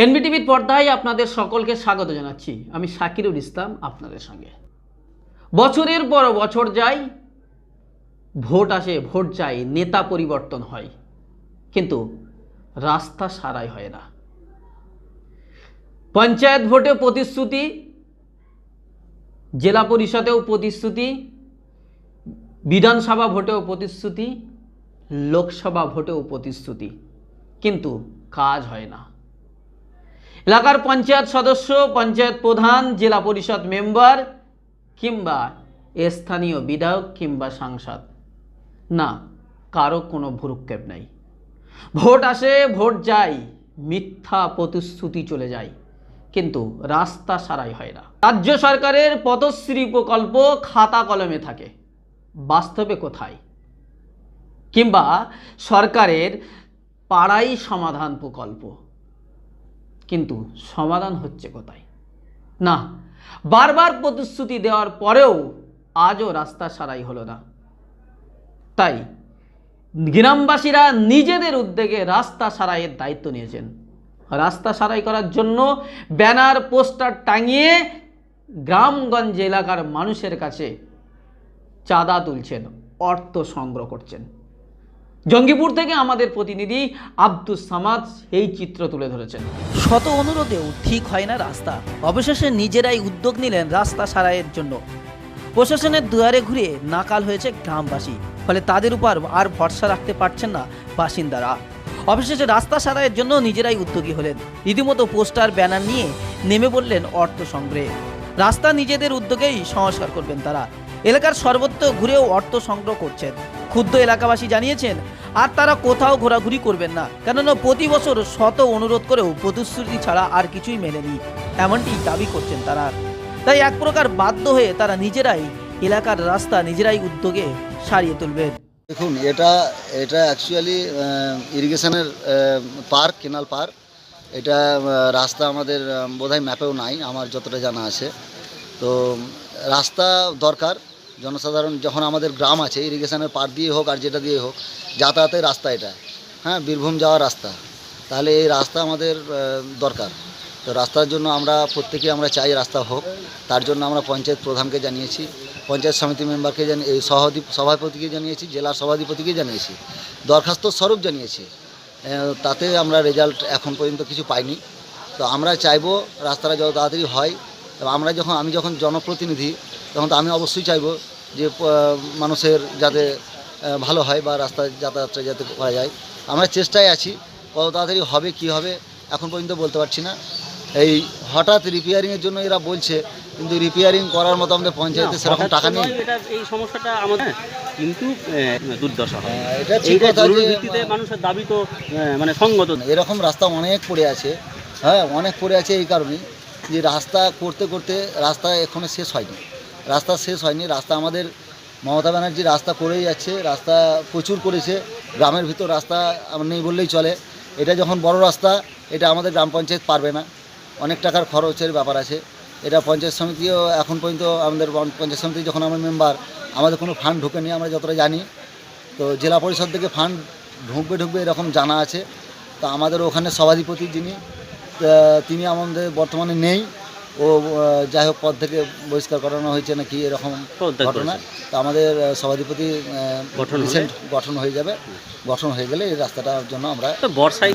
এনবিটিভির পর্দায় আপনাদের সকলকে স্বাগত জানাচ্ছি। আমি সাকিরুল ইসলাম আপনাদের সঙ্গে। বছরের পর বছর যাই, ভোট আসে, ভোট যায় নেতা পরিবর্তন হয়। কিন্তু রাস্তা সারাই হয় না। পঞ্চায়েত ভোটে প্রতিশ্রুতি, জেলা পরিষদেও প্রতিশ্রুতি, বিধানসভা ভোটেও প্রতিশ্রুতি, লোকসভা ভোটেও প্রতিশ্রুতি। কিন্তু কাজ হয় না। এলাকার পঞ্চায়েত সদস্য, পঞ্চায়েত প্রধান, জেলা পরিষদ মেম্বার কিংবা স্থানীয় বিধায়ক কিংবা সাংসদ। না, কারও কোনো ভুরুক্ষেপ নাই। ভোট আসে, ভোট যায়, মিথ্যা প্রতিশ্রুতি চলে যায়, কিন্তু রাস্তা সারাই হয় না। রাজ্য সরকারের পদশ্রী প্রকল্প খাতা কলমে থাকে, বাস্তবে কোথায়? কিংবা সরকারের পাড়াই সমাধান প্রকল্প। কিন্তু সমাধান হচ্ছে কোথায়? না, বারবার প্রতিশ্রুতি দেওয়ার পরেও আজও রাস্তা সারাই হলো না। তাই গ্রামবাসীরা নিজেদের উদ্যোগে রাস্তা সারাইয়ের দায়িত্ব নিয়েছেন। রাস্তা সারাই করার জন্য ব্যানার, পোস্টার টাঙিয়ে গ্রামগঞ্জ এলাকার মানুষের কাছে চাঁদা তুলছেন, অর্থ সংগ্রহ করছেন। জঙ্গিপুর থেকে আমাদের প্রতিনিধি আব্দুস সামাদ এই চিত্র তুলে ধরেছেন। শত অনুরোধেও ঠিক হয় না রাস্তা। অবশেষে নিজেরাই উদ্যোগ নিলেন রাস্তা সারাইয়ের জন্য। প্রশাসনের দুয়ারে ঘুরে নাকাল হয়েছে গ্রামবাসী, ফলে তাদের উপর আর ভরসা রাখতে পারছেন না বাসিন্দারা। অবশেষে রাস্তা সারাইয়ের জন্য নিজেরাই উদ্যোগী হলেন। রীতিমতো পোস্টার, ব্যানার নিয়ে নেমে পড়লেন অর্থ সংগ্রহে। রাস্তা নিজেদের উদ্যোগেই সংস্কার করবেন তারা। এলাকার সর্বত্র ঘুরেও অর্থ সংগ্রহ করছেন। ক্ষুদ্র এলাকাবাসী জানিয়েছেন, আর তারা কোথাও ঘোরাঘুরি করবেন না। কেননা প্রতি বছর শত অনুরোধ করেও প্রতিশ্রুতি ছাড়া আর কিছুই মেলেনি। এমনটি দাবি করছেন তারা। তাই এক প্রকার বাধ্য হয়ে তারা নিজেরাই এলাকার রাস্তা নিজেরাই উদ্যোগে সারিয়ে তুলবেন। দেখুন, এটা এটা অ্যাকচুয়ালি ইরিগেশনের পার্ক, কেনাল পার্ক। এটা রাস্তা আমাদের বোধহয় ম্যাপেও নাই, আমার যতটা জানা আছে। তো, রাস্তা দরকার। জনসাধারণ যখন আমাদের গ্রাম আছে ইরিগেশনের পার দিয়ে হোক আর যেটা দিয়ে হোক, যাতায়াতের রাস্তা এটা। হ্যাঁ বীরভূম যাওয়ার রাস্তা। তাহলে এই রাস্তা আমাদের দরকার। তো রাস্তার জন্য আমরা প্রত্যেকে আমরা চাই রাস্তা হোক। তার জন্য আমরা পঞ্চায়েত প্রধানকে জানিয়েছি, পঞ্চায়েত সমিতি মেম্বারকে জানিয়ে এই সভাপতি সভাপতিকে জানিয়েছি, জেলার সভাধিপতিকে জানিয়েছি, দরখাস্ত স্বরূপ জানিয়েছি। তাতে আমরা রেজাল্ট এখন পর্যন্ত কিছু পাইনি। তো আমরা চাইব রাস্তাটা যত তাড়াতাড়ি হয়। আমরা যখন, আমি যখন জনপ্রতিনিধি তখন তো আমি অবশ্যই চাইব যে মানুষের যাতে ভালো হয় বা রাস্তায় যাতায়াতটা যাতে করা যায়। আমরা চেষ্টায় আছি কত তাড়াতাড়ি হবে কি হবে এখন পর্যন্ত বলতে পারছি না। এই হঠাৎ রিপেয়ারিংয়ের জন্য এরা বলছে কিন্তু রিপেয়ারিং করার মতো আমাদের পঞ্চায়েতে সেরকম টাকা নেই। এই সমস্যাটা আমাদের কিন্তু দুর্দশা হয় এটা ঠিক কথা যে মানুষের দাবি তো মানে সঙ্গত এরকম রাস্তা অনেক পড়ে আছে হ্যাঁ অনেক পড়ে আছে এই কারণেই যে রাস্তা করতে করতে রাস্তা এখনও শেষ হয়নি। রাস্তা শেষ হয়নি, রাস্তা আমাদের মমতা ব্যানার্জি রাস্তা করেই যাচ্ছে, রাস্তা প্রচুর করেছে, গ্রামের ভিতর রাস্তা নেই বললেই চলে। এটা যখন বড় রাস্তা, এটা আমাদের গ্রাম পঞ্চায়েত পারবে না। অনেক টাকার খরচের ব্যাপার আছে। এটা পঞ্চায়েত সমিতিও এখন পর্যন্ত আমাদের পঞ্চায়েত সমিতি যখন আমরা মেম্বার, আমাদের কোনো ফান্ড ঢোকেনি, আমরা যতটা জানি। তো জেলা পরিষদ থেকে ফান্ড ঢুকবে ঢুকবে এরকম জানা আছে। তো আমাদের ওখানে সভাধিপতি যিনি তিনি আমাদের বর্তমানে নেই। ও যাই হোক পদ থেকে বহিষ্কার করানো হয়েছে নাকি এরকম ঘটনা। তো আমাদের সভাধিপতি গঠন গঠন হয়ে যাবে। গঠন হয়ে গেলে এই রাস্তাটার জন্য আমরা বর্ষায়